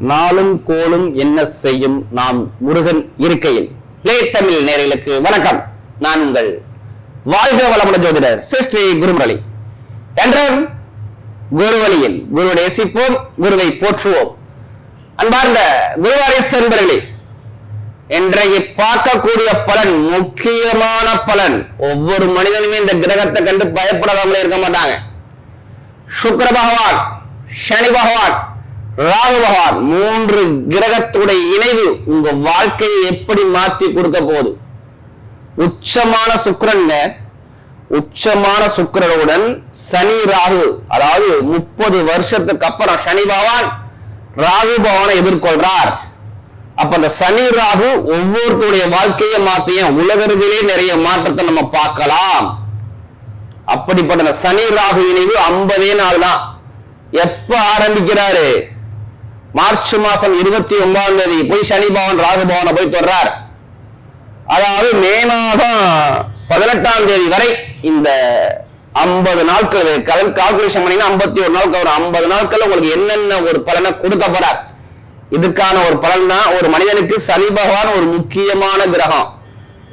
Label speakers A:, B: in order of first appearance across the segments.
A: நாளும் கோளும் என்ன செய்யும் நாம் முருகன் இருக்கையில். பிளே தமிழ் நேர்களுக்கு வணக்கம். நான் உங்கள் வாழ்க வளமுடன் ஜோதிடர் சிஸ்ரீ குருமுரளி. என்றும் குருவழியில் குருவை நேசிப்போம் குருவை போற்றுவோம். அன்பார்ந்த குருவாரிஸ் என்பர்களே இன்றைக்கு பார்க்கக்கூடிய பலன் முக்கியமான பலன். ஒவ்வொரு மனிதனுமே இந்த கிரகத்தை கண்டு பயப்படாமலே இருக்க மாட்டாங்க. சுக்கர பகவான் சனி பகவான் ராகு பகவான் மூன்று கிரகத்துடைய இணைவு உங்க வாழ்க்கையை எப்படி மாத்தி கொடுக்க போகுது? உச்சமான சுக்கரங்க உச்சமான சுக்கரனுடன் சனி ராகு அதாவது முப்பது வருஷத்துக்கு அப்புறம் சனி பகவான் ராகு பகவானை எதிர்கொள்றார். அப்ப அந்த சனி ராகு ஒவ்வொருத்தருடைய வாழ்க்கையை மாத்தியும் உலகத்திலே நிறைய மாற்றத்தை நம்ம பார்க்கலாம். அப்படிப்பட்ட சனி ராகு இணைவு ஐம்பதே நாள் தான் எப்ப ஆரம்பிக்கிறாரு? மார்ச் மாசம் இருபத்தி ஒன்பதாம் தேதி போய் சனி பவன் ராகு பவனை போய் தொடர்றார் அதாவது மே மாதம் பதினெட்டாம் தேதி வரை இந்த ஐம்பது நாட்கள் கால்குலேஷன் பண்ணீங்கன்னா ஐம்பத்தி ஒரு நாளுக்கு ஒரு ஐம்பது நாட்கள் உங்களுக்கு என்னென்ன ஒரு பலனை கொடுக்க போறார். இதுக்கான ஒரு பலன் தான் ஒரு மனிதனுக்கு சனி பகவான் ஒரு முக்கியமான கிரகம்.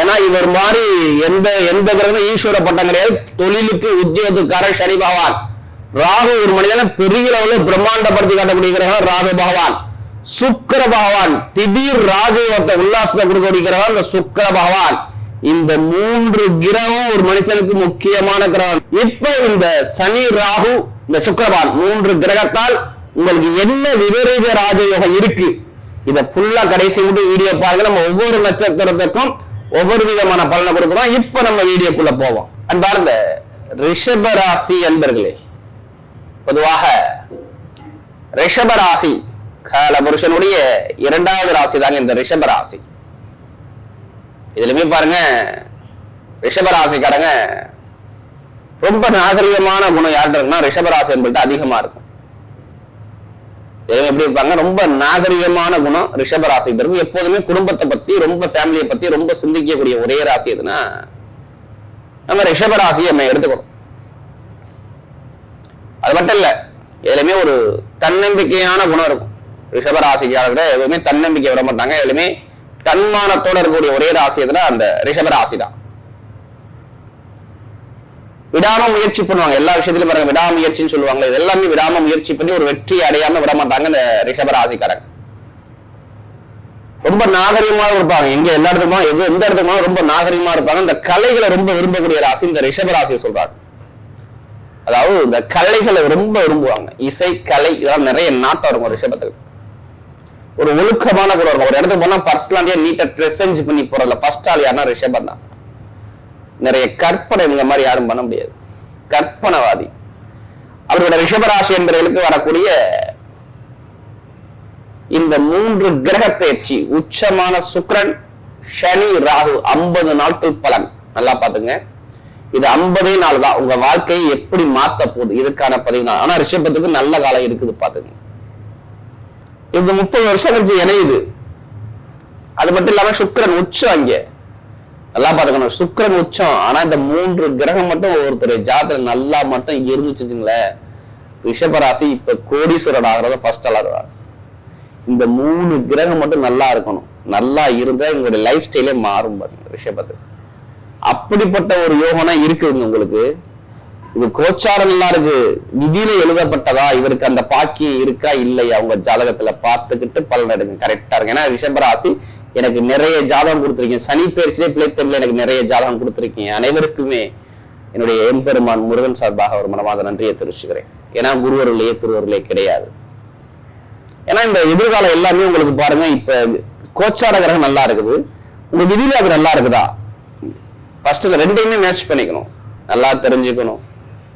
A: ஏன்னா இவர் மாதிரி எந்த எந்த கிரகம் ஈஸ்வர பட்டம் கிடையாது. தொழிலுக்கு உத்தியோகத்துக்காரர் சனி பகவான். ராகு ஒரு மனிதனை பெரிய அளவில் பிரம்மாண்டப்படுத்தி காட்டக்கூடிய கிரகம் ராகு பகவான். சுக்கர பகவான் திடீர் ராஜயோகத்தை உல்லாசத்தை கொடுக்கக்கூடிய கிரகம் இந்த சுக்கர பகவான். இந்த மூன்று கிரகம் ஒரு மனுஷனுக்கு முக்கியமான கிரகம். இப்ப இந்த சனி ராகு இந்த சுக்கரபான் மூன்று கிரகத்தால் உங்களுக்கு என்ன விபரீத ராஜயோகம் இருக்கு? இதை ஃபுல்லா கடைசி மட்டும் வீடியோ பாருங்க. நம்ம ஒவ்வொரு நட்சத்திரத்துக்கும் ஒவ்வொரு விதமான பலனை கொடுக்குறோம். இப்ப நம்ம வீடியோக்குள்ள போவோம். அன்பார்ந்த ரிஷப ராசி அன்பர்களே பொதுவாக ரிஷப ராசி கால புருஷனுடைய இரண்டாவது ராசி தாங்க இந்த ரிஷப ராசி. இதுலயுமே பாருங்க ரிஷப ராசிக்காரங்க ரொம்ப நாகரிகமான குணம் யார்கிட்ட இருக்குன்னா ரிஷப ராசி என்பது அதிகமா இருக்கும். எப்படி இருப்பாங்க? ரொம்ப நாகரிகமான குணம் ரிஷப ராசி இருக்கும் எப்போதுமே குடும்பத்தை பத்தி ரொம்ப ஃபேமிலியை பத்தி ரொம்ப சிந்திக்கக்கூடிய ஒரே ராசி எதுனா நம்ம ரிஷப ராசியை நம்ம எடுத்துக்கணும். அது மட்டும் இல்ல எதுலையுமே ஒரு தன்னம்பிக்கையான குணம் இருக்கும் ரிஷப ராசிக்காரர்கிட்ட எதுவுமே தன்னம்பிக்கை விட மாட்டாங்க எதுலையுமே தன்மானத்தோட இருக்கக்கூடிய ஒரே ராசி எதுனா அந்த ரிஷப ராசி தான் விடாம முயற்சி பண்ணுவாங்க எல்லா விஷயத்திலும் பாருங்க விடாமுயற்சின்னு சொல்லுவாங்க இது எல்லாமே விடாம முயற்சி பண்ணி ஒரு வெற்றி அடையாம விட மாட்டாங்க இந்த ரிஷப ராசிக்காரங்க ரொம்ப நாகரிகமா இருப்பாங்க எங்க எல்லா இடத்துக்குமா எது எந்த இடத்துக்குமா ரொம்ப நாகரிகமா இருப்பாங்க இந்த கலைகளை ரொம்ப விரும்பக்கூடிய ராசி இந்த ரிஷப ராசியை சொல்றாங்க. அதாவது இந்த கலைகளை ரொம்ப விரும்புவாங்க. இசை கலை இதெல்லாம் நிறைய நாட்டம் இருக்கும் ரிஷபத்துக்கு ஒரு ஒழுக்கமான கூட இருக்கும். ஒரு இடத்துக்கு போனா பர்சனலாண்டியா நீட்டா ட்ரெஸ் செஞ்சு பண்ணி போறதுல ஃபர்ஸ்ட் ஆள் யாருன்னா ரிஷபம் தான். நிறைய கற்பனை இந்த மாதிரி யாரும் பண்ண முடியாது. கற்பனவாதி. அவரோட ரிஷபராசி என்பவர்களுக்கு வரக்கூடிய இந்த மூன்று கிரக பயிற்சி உச்சமான சுக்கிரன் சனி ராகு ஐம்பது நாட்கள் பலன். நல்லா பாத்துங்க இது ஐம்பதே நாள் தான். உங்க வாழ்க்கையை எப்படி மாத்த போகுது? இதுக்கான பதிவு தான். ஆனா ரிஷபத்துக்கு நல்ல காலம் இருக்குது பாத்துங்க இந்த முப்பது வருஷம் கழிச்சு இணையுது. அது மட்டும் இல்லாம சுக்கரன் உச்சம் அங்க. நல்லா பாத்துக்கணும் சுக்கரன் உச்சம். ஆனா இந்த மூன்று கிரகம் மட்டும் ஒருத்தர் ஜாதகம் நல்லா மட்டும் இருந்துச்சுங்களேன் ரிஷபராசி இப்ப கோடீஸ்வரன் ஆகிறத ஃபர்ஸ்ட் அலர்வார் இந்த மூணு கிரகம் மட்டும் நல்லா இருக்கணும். நல்லா இருந்தா உங்களுடைய லைஃப் ஸ்டைலே மாறும் பாருங்க ரிஷபத்துக்கு. அப்படிப்பட்ட ஒரு யோகனா இருக்குதுங்க உங்களுக்கு. இது கோச்சாரம் எல்லாம் இருக்கு. விதியில எழுதப்பட்டதா? இவருக்கு அந்த பாக்கியம் இருக்கா? இல்லையா? உங்க ஜாதகத்துல பார்த்துக்கிட்டு பலன் எடுங்க. கரெக்டா இருக்கு ஏன்னா ரிஷபராசி எனக்கு நிறைய ஜாதகம் கொடுத்துருக்கீங்க. சனி பயிற்சியிலே பிள்ளைத்தமிழ்ல எனக்கு நிறைய ஜாதகம் கொடுத்துருக்கீங்க. அனைவருக்குமே என்னுடைய எம்பெருமான் முருகன் சார்பாக ஒரு மனமாத நன்றியை தெரிவிச்சுக்கிறேன். ஏன்னா குருவருளையே திருவருளே கிடையாது. ஏன்னா இந்த எதிர்காலம் எல்லாமே உங்களுக்கு பாருங்க இப்ப கோச்சார கிரகம் நல்லா இருக்குது. உங்க விதியில அது நல்லா இருக்குதா? ஃபர்ஸ்ட் இந்த ரெண்டையுமே மேட்ச் பண்ணிக்கணும். நல்லா தெரிஞ்சுக்கணும்.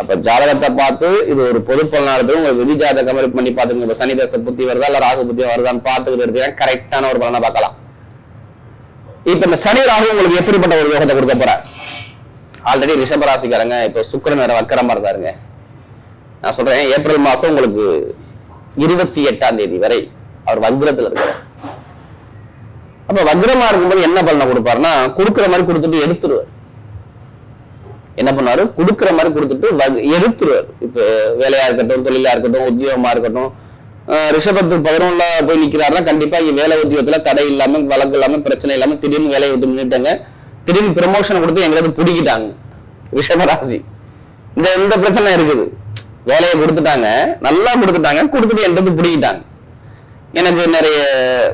A: அப்ப ஜாதகத்தை பார்த்து இது ஒரு பொது பலனா உங்க விதி ஜாதகம் மாதிரி பண்ணி பாத்துங்க இப்ப சனி தசை புத்தி வருதா இல்ல ராகு புத்தி வருதான்னு பாத்துக்கிட்டு எடுத்தீங்கன்னா கரெக்டான ஒரு பலனை பார்க்கலாம். இப்ப இந்த சனி ராகு உங்களுக்கு எப்படிப்பட்ட ஒரு யோகத்தை கொடுக்க போற? ஆல்ரெடி ரிஷப ராசிக்காரங்க இப்ப சுக்கரன் வேற வக்கரமா இருந்தாருங்க நான் சொல்றேன் ஏப்ரல் மாசம் உங்களுக்கு இருபத்தி எட்டாம் தேதி வரை அவர் வக்ரத்துல இருக்கிறார் அப்ப வக்ரமா இருக்கும்போது என்ன பலனை கொடுப்பாருன்னா கொடுக்குற மாதிரி கொடுத்துட்டு எடுத்துருவார். என்ன பண்ணாரு? கொடுக்குற மாதிரி கொடுத்துட்டு எடுத்துருவார். இப்ப வேலையா இருக்கட்டும் தொழிலா இருக்கட்டும் உத்தியோகமா இருக்கட்டும் ரிஷபத்து பதினொன்னுல போய் நிக்கிறாருன்னா கண்டிப்பா இங்க வேலை உத்தியோகத்துல தடை இல்லாம வழக்கு இல்லாம பிரச்சனை இல்லாம திடீர்னு வேலையை விட்டு நின்றுட்டாங்க திடீர்னு ப்ரமோஷன் கொடுத்து எங்களுக்கு பிடிக்கிட்டாங்க. ரிஷபராசி இந்த இந்த பிரச்சனை இருக்குது. வேலையை கொடுத்துட்டாங்க நல்லா கொடுத்துட்டாங்க கொடுத்துட்டு என்றது பிடிக்கிட்டாங்க. எனக்கு நிறைய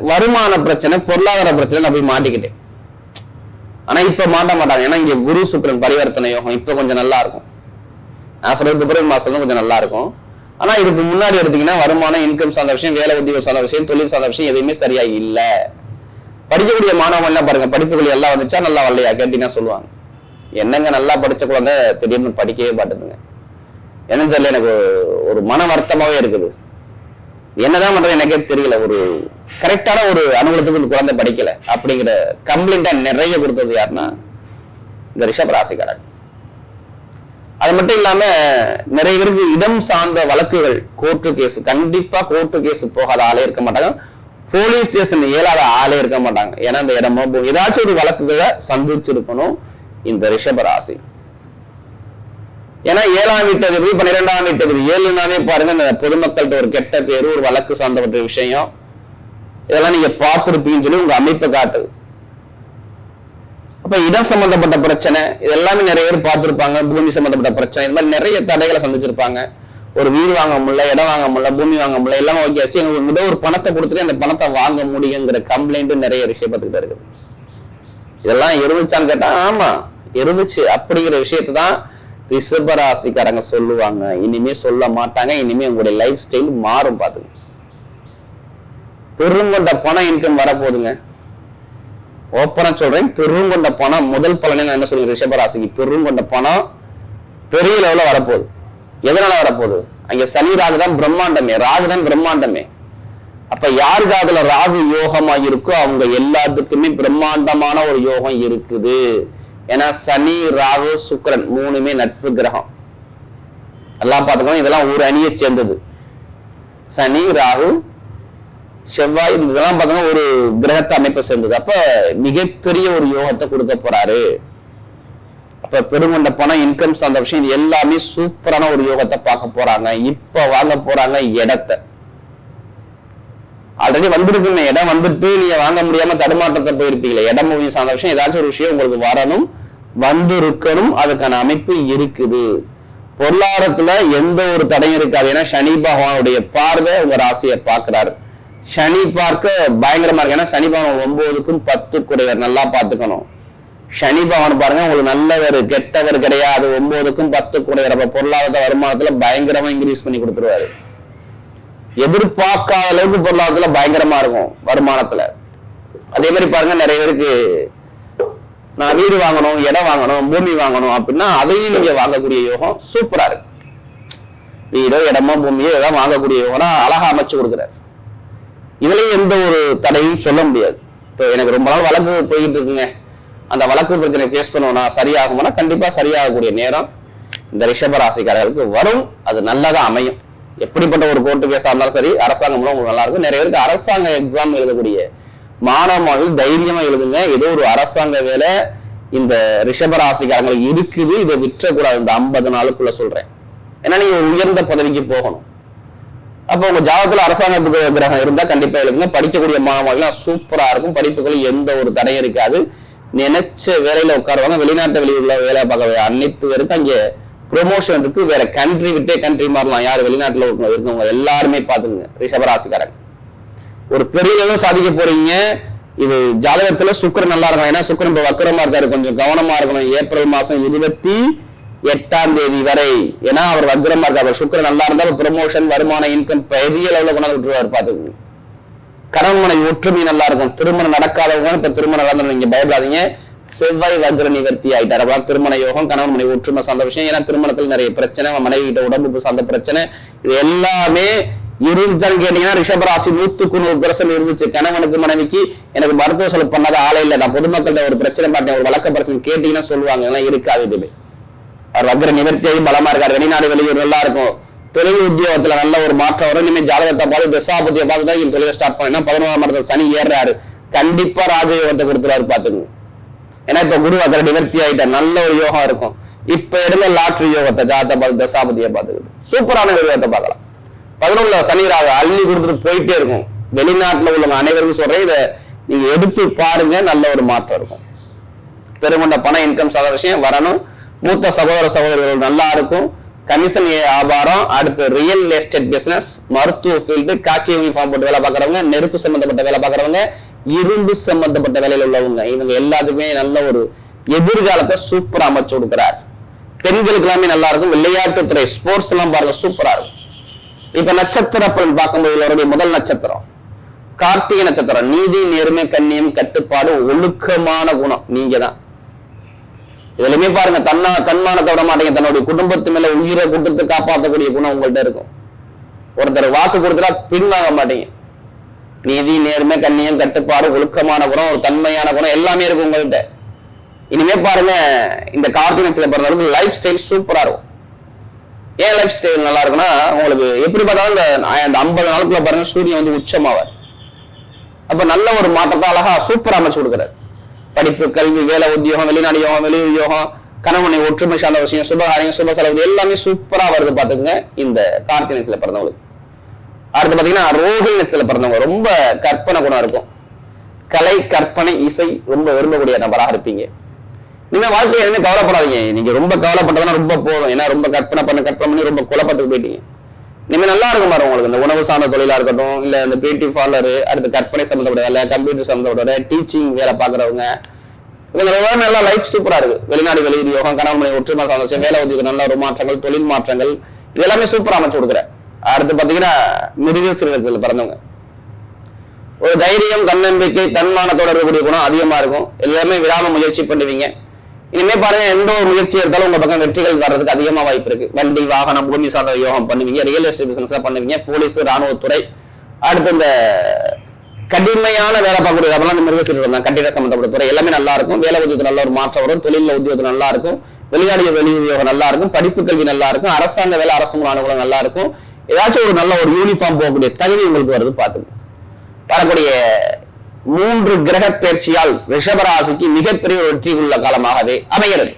A: வருமான பிரச்சனை பொருளாதார பிரச்சனை நான் போய் மாட்டிக்கிட்டேன். ஆனா இப்ப மாட்ட மாட்டாங்க. ஏன்னா இங்க குரு சுக்கரன் பரிவர்த்தனை யோகம் இப்ப கொஞ்சம் நல்லா இருக்கும். நான் சொல்றது பிப்ரவரி மாசத்துல கொஞ்சம் நல்லா இருக்கும். ஆனா இதுக்கு முன்னாடி எடுத்தீங்கன்னா வருமானம் இன்கம் சார்ந்த விஷயம் வேலை உத்தியோக சார்ந்த விஷயம் தொழில் சார்ந்த விஷயம் எதுவுமே சரியா இல்ல. படிக்கக்கூடிய மாணவன் எல்லாம் பாருங்க படிப்புகள் எல்லாம் வந்துச்சா நல்லா வரலையா? கேட்டீங்கன்னா சொல்லுவாங்க. என்னங்க நல்லா படிச்ச குழந்தை திடீர்னு படிக்கவே மாட்டேதுங்க என்னன்னு தெரியல எனக்கு ஒரு- ஒரு மன வருத்தமாவே இருக்குது. என்னதான் பண்றது எனக்கே தெரியல. ஒரு கரெக்டான ஒரு அனுகூலத்துக்கு இந்த குழந்தை படிக்கல. அப்படிங்கிற கம்ப்ளைண்டா நிறைய கொடுத்தது யாருன்னா இந்த ரிஷப் ராசிக்காரன் அது மட்டும் இல்லாம நிறைய பேருக்கு இடம் சார்ந்த வழக்குகள் கோர்ட்டு கேஸ் கண்டிப்பா கோர்ட்டு கேஸ் போகாத ஆளே இருக்க மாட்டாங்க. போலீஸ் ஸ்டேஷன் இயலாத ஆளே இருக்க மாட்டாங்க. ஏன்னா இந்த இடமோ ஏதாச்சும் ஒரு வழக்குகளை சந்திச்சிருக்கணும் இந்த ரிஷப ராசி. ஏன்னா ஏழாம் வீட்டு அதிக பன்னெண்டாம் வீட்டு வீட்டதிபதி ஏழுனாவே பாருங்க இந்த பொதுமக்கள்கிட்ட ஒரு கெட்ட பேரு ஒரு வழக்கு சார்ந்தப்பட்ட விஷயம். இதெல்லாம் நீங்க பார்த்துருப்பீங்கன்னு சொல்லி உங்க அமைப்பை காட்டுது. அப்ப இடம் சம்பந்தப்பட்ட பிரச்சனை இதெல்லாமே நிறைய பேர் பார்த்துருப்பாங்க. பூமி சம்பந்தப்பட்ட பிரச்சனை இந்த மாதிரி நிறைய தடைகளை சந்திச்சிருப்பாங்க. ஒரு வீடு வாங்க முடியல இடம் வாங்க முடியல பூமி வாங்க முடியல எல்லாமே ஓகே. ஆச்சு எங்களுக்கு ஒரு பணத்தை கொடுத்துட்டு அந்த பணத்தை வாங்க முடியுங்கிற கம்ப்ளைண்ட்டும் நிறைய விஷயப்பத்துக்கிட்ட இருக்குது. இதெல்லாம் இருந்துச்சான்னு கேட்டா ஆமா இருந்துச்சு. அப்படிங்கிற விஷயத்தை தான் ரிஷபராசிக்காரங்க சொல்லுவாங்க. இனிமே சொல்ல மாட்டாங்க. இனிமே உங்களுடைய லைஃப் ஸ்டைல் மாறும் பாத்துங்க பெருங்கொண்ட பணம் இன்கம் வரப்போகுதுங்க. ஓப்பனா சொல்றேன். பெருங்கொண்ட பணம் முதல் பலனே நான் என்ன சொல்றேன் ரிஷபராசிக்கு பெருங்கொண்ட பணம் பெரிய லெவல வரப்போகுது. எதனால வரப்போகுது? அங்க சனி ராகு தான் பிரம்மாண்டமே. ராகு தான் பிரம்மாண்டமே. அப்ப யாருக்கு அதுல ராகு யோகமா இருக்கோ அவங்க எல்லாத்துக்குமே பிரம்மாண்டமான ஒரு யோகம் இருக்குது. ஏன்னா சனி ராகு சுக்கரன் மூணுமே நட்பு கிரகம். எல்லாம் பார்த்துக்கணும் இதெல்லாம் ஒரு அணியை சேர்ந்தது. சனி ராகு செவ்வாய் இதெல்லாம் பார்த்தோம்னா ஒரு கிரகத்தை அமைப்பை சேர்ந்தது. அப்ப மிகப்பெரிய ஒரு யோகத்தை கொடுக்க போறாரு. அப்ப பெருங்கொண்ட பணம் இன்கம் சார்ந்த விஷயம் இது எல்லாமே சூப்பரான ஒரு யோகத்தை பார்க்க போறாங்க. இப்ப வாங்க போறாங்க இடத்தை. ஆல்ரெடி வந்திருக்குமே இடம் வந்துட்டு நீங்க வாங்க முடியாம தடுமாற்றத்தை போயிருப்பீங்களே. இடம் மூவி சார்ந்த விஷயம். ஏதாச்சும் ஒரு விஷயம் உங்களுக்கு வரணும் வந்திருக்கணும். அதுக்கான அமைப்பு இருக்குது. பொருளாதாரத்துல எந்த ஒரு தடையும் இருக்காது. ஏன்னா சனி பகவானுடைய பார்வை உங்க ராசியை பார்க்கிறாரு. சனி பார்க்க பயங்கரமா இருக்கு. ஏன்னா சனி பகவான் ஒன்பதுக்கும் பத்து குறைவர் நல்லா பாத்துக்கணும் சனி பகவான் பாருங்க உங்களுக்கு நல்லவர் கெட்டவர் கிடையாது. ஒன்பதுக்கும் பத்து குறைவர் அப்ப பொருளாதார வருமானத்துல பயங்கரமா இன்க்ரீஸ் பண்ணி கொடுத்துருவாரு. எதிர்பார்க்காத அளவுக்கு பொருளாதாரத்துல பயங்கரமா இருக்கும் வருமானத்துல. அதே மாதிரி பாருங்க நிறைய பேருக்கு நான் வீடு வாங்கணும் இடம் வாங்கணும் பூமி வாங்கணும் அப்படின்னா அதையும் நீங்க வாங்கக்கூடிய யோகம் சூப்பரா இருக்கு. வீடோ இடமோ பூமியோ எதாவது வாங்கக்கூடிய யோகம்னா அழகா அமைச்சு கொடுக்குறாரு. இதுலயும் எந்த ஒரு தடையும் சொல்ல முடியாது. இப்போ எனக்கு ரொம்ப நாள் வழக்கு போயிட்டு இருக்குங்க. அந்த வழக்கு பிரச்சனை ஃபேஸ் பண்ணுவோம்னா சரியாகும்னா கண்டிப்பா சரியாகக்கூடிய நேரம் இந்த ரிஷப ராசிக்காரர்களுக்கு வரும். அது நல்லதா அமையும். எப்படிப்பட்ட ஒரு கோர்ட்டு கேஸாக இருந்தாலும் சரி அரசாங்கம்லாம் உங்களுக்கு நல்லா இருக்கும். நிறைய பேருக்கு அரசாங்க எக்ஸாம் எழுதக்கூடிய மாணவ மாணவர்கள் தைரியமா எழுதுங்க. ஏதோ ஒரு அரசாங்க வேலை இந்த ரிஷப இருக்குது. இதை விற்றக்கூடாது. இந்த ஐம்பது நாளுக்குள்ள சொல்றேன். ஏன்னா நீங்க ஒரு உயர்ந்த பதவிக்கு போகணும். அப்போ உங்க ஜாதகத்துல அரசாங்கத்துக்கு கிரகம் இருந்தா கண்டிப்பா எழுதுங்க. படிக்கக்கூடிய மாணவர்கள்லாம் சூப்பரா இருக்கும். படிப்புகள் எந்த ஒரு தடையும் இருக்காது. நினைச்ச வேலையில உட்காருவாங்க. வெளிநாட்டு வெளியூர்ல வேலை பார்க்க அனைத்து பேருக்கும் அங்கே ப்ரொமோஷன் இருக்கு வேற கண்ட்ரி விட்டே கண்ட்ரி மாறலாம். யார் வெளிநாட்டுல இருக்கவங்க இருக்கவங்க எல்லாருமே பாத்துங்க ரிஷபராசிக்காரங்க. ஒரு பெரிய அளவு சாதிக்க போறீங்க. இது ஜாதகத்துல சுக்கரன் நல்லா இருக்கும் ஏன்னா சுக்கரன் இப்ப வக்கரமா இருக்காரு. கொஞ்சம் கவனமா இருக்கணும். ஏப்ரல் மாசம் இருபத்தி எட்டாம் தேதி வரை. ஏன்னா அவர் வக்கரமா இருக்காரு. அவர் நல்லா இருந்தா ப்ரொமோஷன் வருமான இன்கம் பெரிய அளவுல கொண்டாந்து விட்டுருவாரு பார்த்துக்கோங்க. கணவன் மனைவி ஒற்றுமை நல்லா இருக்கும். திருமணம் நடக்காதவங்க இப்ப திருமணம் நடந்து நீங்க பயப்படாதீங்க. செவ்வாய் வக்ர நிவர்த்தி ஆயிட்டார். அப்ப திருமண யோகம் கணவன் மனைவி ஒற்றுமை சார்ந்த விஷயம். ஏன்னா திருமணத்தில் நிறைய பிரச்சனை மனைவி கிட்ட உடம்புக்கு சார்ந்த பிரச்சனை இது எல்லாமே இருந்துச்சான்னு கேட்டீங்கன்னா ரிஷபராசி நூத்துக்கு நூறு பெர்சன்ட் இருந்துச்சு. கணவனுக்கு மனைவிக்கு எனக்கு மருத்துவ செலவு பண்ணாத ஆளே இல்லை. நான் பொதுமக்கள்கிட்ட ஒரு பிரச்சனை பார்த்தேன் ஒரு வழக்க பிரச்சனை கேட்டீங்கன்னா சொல்லுவாங்க. இருக்காது இதுவே அவர் வக்ர நிவர்த்தியாகி பலமா இருக்காரு. வெளிநாடு வெளியூர் நல்லா இருக்கும். தொழில் உத்தியோகத்துல நல்ல ஒரு மாற்றம் வரும். இனிமே ஜாதகத்தை பார்த்து தசாபதியை பார்த்து தான் தொழிலை ஸ்டார்ட் பண்ணா பதினோராம் இடத்துல சனி ஏறாரு கண்டிப்பா ராஜயோகத்தை கொடுத்துருவாரு பாத்துக்கோங்க ஏன்னா இப்ப குரு வக்ர நிவர்த்தி ஆயிட்ட நல்ல ஒரு யோகம் இருக்கும். இப்ப எடுங்க லாட்ரி யோகத்தை ஜாதகத்தை பார்த்து தசாபதியை பார்த்துக்கிட்டு. சூப்பரான ஒரு யோகத்தை பார்க்கலாம். பதினொன்றுல சனிராக அள்ளி கொடுத்துட்டு போயிட்டே இருக்கும். வெளிநாட்டுல உள்ளவங்க அனைவருக்கும் சொல்றேன் இதை நீங்க எடுத்து பாருங்க நல்ல ஒரு மாற்றம் இருக்கும். பெருமண்ட பண இன்கம் சாதன வரணும். மூத்த சகோதர சகோதரிகள் நல்லா இருக்கும். கமிஷன் வியாபாரம் அடுத்து ரியல் எஸ்டேட் பிசினஸ் மருத்துவ ஃபீல்டு காக்கி யூனிஃபார்ம் போட்டு வேலை பார்க்கறவங்க நெருப்பு சம்பந்தப்பட்ட வேலை பார்க்கறவங்க இரும்பு சம்பந்தப்பட்ட வேலையில் உள்ளவங்க இவங்க எல்லாத்துக்குமே நல்ல ஒரு எதிர்காலத்தை சூப்பரா அமைச்சு கொடுக்கிறார். பெண்களுக்கு எல்லாமே நல்லா இருக்கும். விளையாட்டுத்துறை ஸ்போர்ட்ஸ் எல்லாம் பாருங்க சூப்பரா இருக்கும். இப்ப நட்சத்திர பலன் பார்க்கும்போது இவருடைய முதல் நட்சத்திரம். கார்த்திகை நட்சத்திரம். நீதி நேர்மை கண்ணியம் கட்டுப்பாடு ஒழுக்கமான குணம். நீங்க தான் இதுலயுமே பாருங்க தன்னா தன்மானத்தை விட மாட்டீங்க. தன்னுடைய குடும்பத்து மேல உயிரை கொடுத்து காப்பாற்றக்கூடிய குணம் உங்கள்ட்ட இருக்கும். ஒருத்தர் வாக்கு கொடுத்துட்டா பின்வாங்க மாட்டீங்க. நீதி நேர்மை கண்ணியம் கட்டுப்பாடு ஒழுக்கமான குணம் ஒரு தன்மையான குணம் எல்லாமே இருக்கும் உங்கள்கிட்ட இனிமே பாருங்க இந்த கார்த்திகை நட்சத்திரம் பிறந்தவங்களுக்கு லைஃப் ஸ்டைல் சூப்பரா இருக்கும். ஏன் லைஃப் ஸ்டைல் நல்லா இருக்குன்னா உங்களுக்கு எப்படி பார்த்தாலும் இந்த அந்த ஐம்பது நாளுக்குள்ள பாருங்க சூரியன் வந்து உச்சமாவார். அப்ப நல்ல ஒரு மாற்றத்தை அழகா சூப்பரா அமைச்சு கொடுக்குறாரு. படிப்பு கல்வி வேலை உத்தியோகம் வெளிநாடு யோகம் வெளி உத்தியோகம் கணவனை ஒற்றுமை சார்ந்த விஷயம் சுபகாரியம் சுப செலவு எல்லாமே சூப்பரா வருது பாத்துக்கங்க இந்த கார்த்திகை நட்சத்திரத்துல பிறந்தவங்களுக்கு அடுத்து பாத்தீங்கன்னா ரோகிணி நட்சத்திரத்துல பிறந்தவங்க ரொம்ப கற்பனை குணம் இருக்கும். கலை கற்பனை இசை ரொம்ப விரும்பக்கூடிய நபராக இருப்பீங்க. நீங்க வாழ்க்கையை எதுவுமே கவலைப்படாதீங்க. நீங்க ரொம்ப கவலைப்பட்டதுன்னா ரொம்ப போதும். ஏன்னா ரொம்ப கற்பனை பண்ண கற்பனை பண்ணி ரொம்ப குழப்பத்துக்கு போயிட்டீங்க. இனிமே நல்லா இருக்கும் பாருங்க உங்களுக்கு. இந்த உணவு சார்ந்த தொழிலா இருக்கட்டும் இல்ல இந்த பியூட்டி பார்லரு அடுத்து கற்பனை சம்மந்தப்பட்ட வேலை கம்ப்யூட்டர் சம்மந்தப்பட்ட வேலை டீச்சிங் வேலை பாக்குறவங்க இவங்க நல்லா லைஃப் சூப்பரா இருக்கு. வெளிநாடு வெளியூர் யோகம் கணவன் ஒற்றுமை சார்ந்த வேலை உத்தியோகம் நல்ல ஒரு மாற்றங்கள் தொழில் மாற்றங்கள் இது எல்லாமே சூப்பரா அமைச்சு கொடுக்குறேன். அடுத்து பாத்தீங்கன்னா மிருகசிரத்தில் பிறந்தவங்க. ஒரு தைரியம் தன்னம்பிக்கை தன்மானத்தோட இருக்கக்கூடிய குணம் அதிகமா இருக்கும். எல்லாமே விடாம முயற்சி பண்ணுவீங்க. இனிமே பாருங்க எந்த ஒரு முயற்சி எடுத்தாலும் உங்க பக்கம் வெற்றிகள் வர்றதுக்கு அதிகமா வாய்ப்பு இருக்கு. வண்டி வாகனம் பூமி சார்ந்த யோகம் பண்ணுவீங்க. ரியல் எஸ்டேட் பிசினஸ் பண்ணுவீங்க. போலீஸ் ராணுவத்துறை. அடுத்து இந்த கடுமையான வேலை பார்க்கக்கூடிய அப்பெல்லாம் இந்த மிருகசீரர்கள் தான். கட்டிட சம்பந்தப்பட்ட துறை எல்லாமே நல்லா இருக்கும். வேலை உத்தியோகத்தில் நல்ல ஒரு மாற்றம் வரும். தொழில உத்தியோகத்தில் நல்லா இருக்கும். வெளிநாடு வெளியுறவு நல்லா இருக்கும். படிப்பு கல்வி நல்லா இருக்கும். அரசாங்க வேலை அரசு அனுகூலம் நல்லா இருக்கும். ஏதாச்சும் ஒரு நல்ல ஒரு யூனிஃபார்ம் போகக்கூடிய தகுதி உங்களுக்கு வருது பார்த்துங்க. வரக்கூடிய மூன்று கிரக பயிற்சியால் ரிஷபராசிக்கு மிகப்பெரிய ஒரு வெற்றி உள்ள காலமாகவே அமைகிறது.